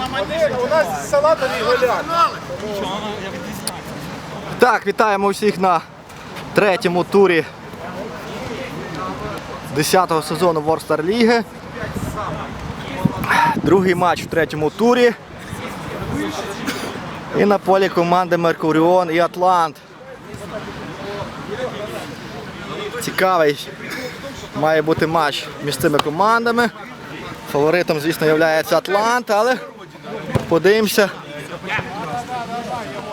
У нас салатовий голяк. Так, вітаємо всіх на третьому турі 10-го сезону Ворстар Ліги. Другий матч в третьому турі. І на полі команди Меркуріон і Атлант. Цікавий має бути матч між цими командами. Фаворитом, звісно, є Атлант, але подивимося,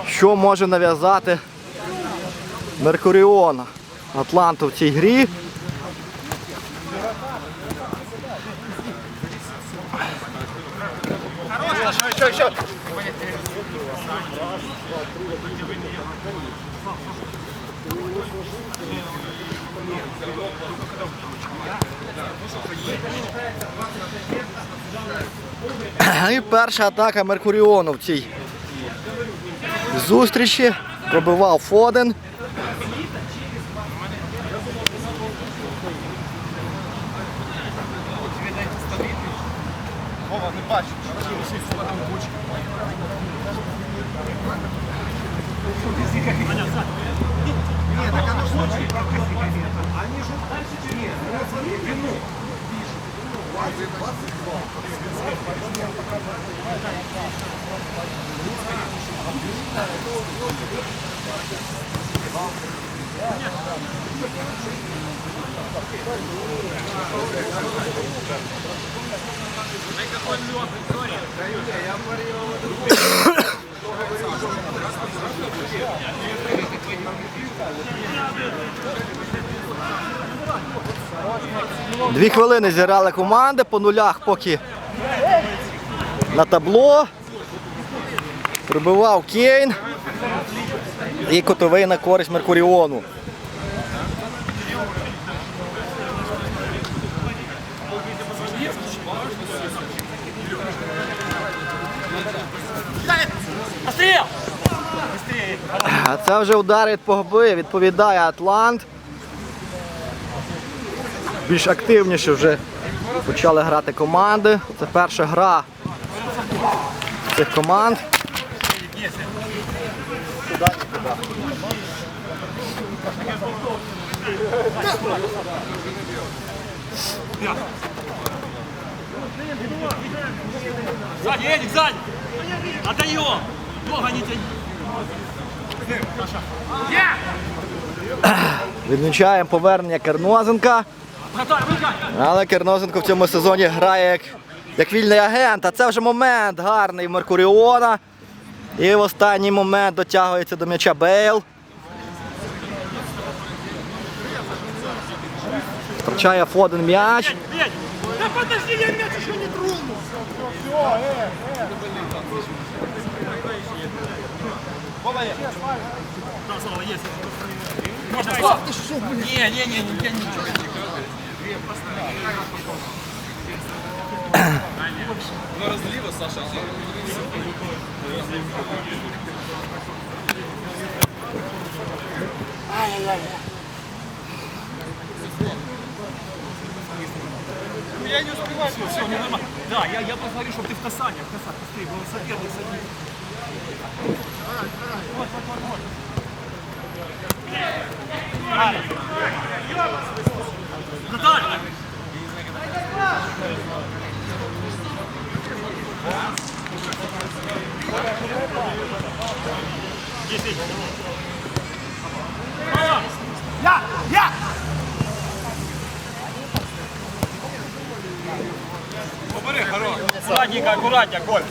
що може нав'язати Меркуріон Атланту в цій грі. Що, що? І перша атака Меркуріону в цій зустрічі. Пробивав Фоден. Вова, не бачу. Дві хвилини зіграли команди по нулях поки на табло. Прибивав Кейн. І котовий на користь Меркуріону. А це вже удар від погби, відповідає Атлант. Більш активніше вже почали грати команди. Це перша гра цих команд. Сзади, Эдик, сзади! Отдаем! Долго не тяни! Відмічаємо повернення Кернозенка. Але Кернозенко в цьому сезоні грає як, як вільний агент. А це вже момент гарний Меркуріона. І в останній момент дотягується до м'яча Бейл. Втрачає Фоден м'яч. Да подожди, я мяч еще не тронул! Да, Слава, есть. Можно стоп! Не, не, не, не, я ничего. Ну, Я не успеваю, все, мне нормально. Да, я, я поговорю, чтобы ты в касаниях, в касаниях, быстрее, был соперник садись. Вот, вот, вот, вот. Я! Я! Аккуратненько, аккуратненько, Коль.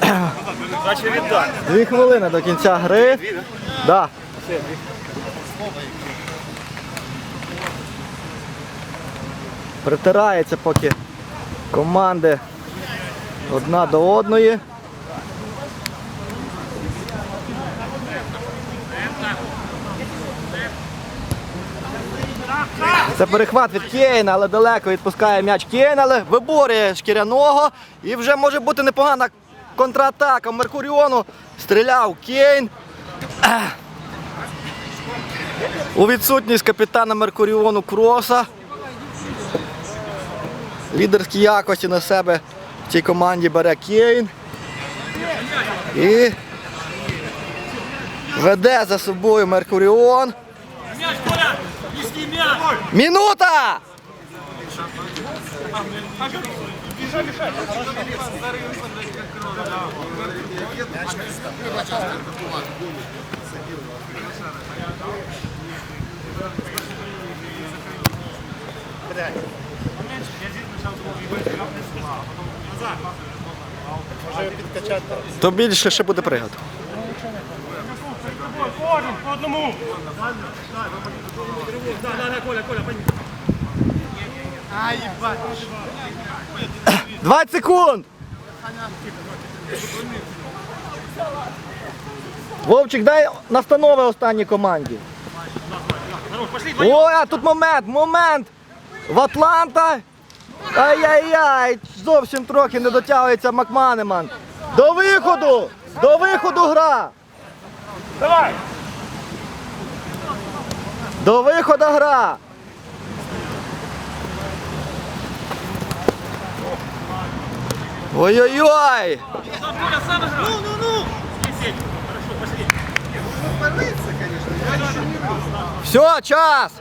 Дві хвилини до кінця гри. Да. Притирається поки команди одна до одної. Це перехват від Кейна, але далеко відпускає м'яч Кейн, але виборює шкіряного. І вже може бути непогана контратака Меркуріону. Стріляв Кейн. У відсутність капітана Меркуріону Кроса. Лідерські якості на себе в цій команді бере Кейн. І веде за собою Меркуріон. Мяч, Коля! Нести мяч! Минута! Може підкачати. То більше ще буде. Кожен по одному! Да, да, да, Коля, Коля, 20 секунд! Вовчик, дай настанови останній команді. Ой, а тут момент, момент! В Атланта! Ай-яй-яй! Зовсім трохи не дотягується Макманеман. До виходу! До виходу гра! Давай! До виходу гра! Ой-ой-ой! Ну, ну, ну! Все, час!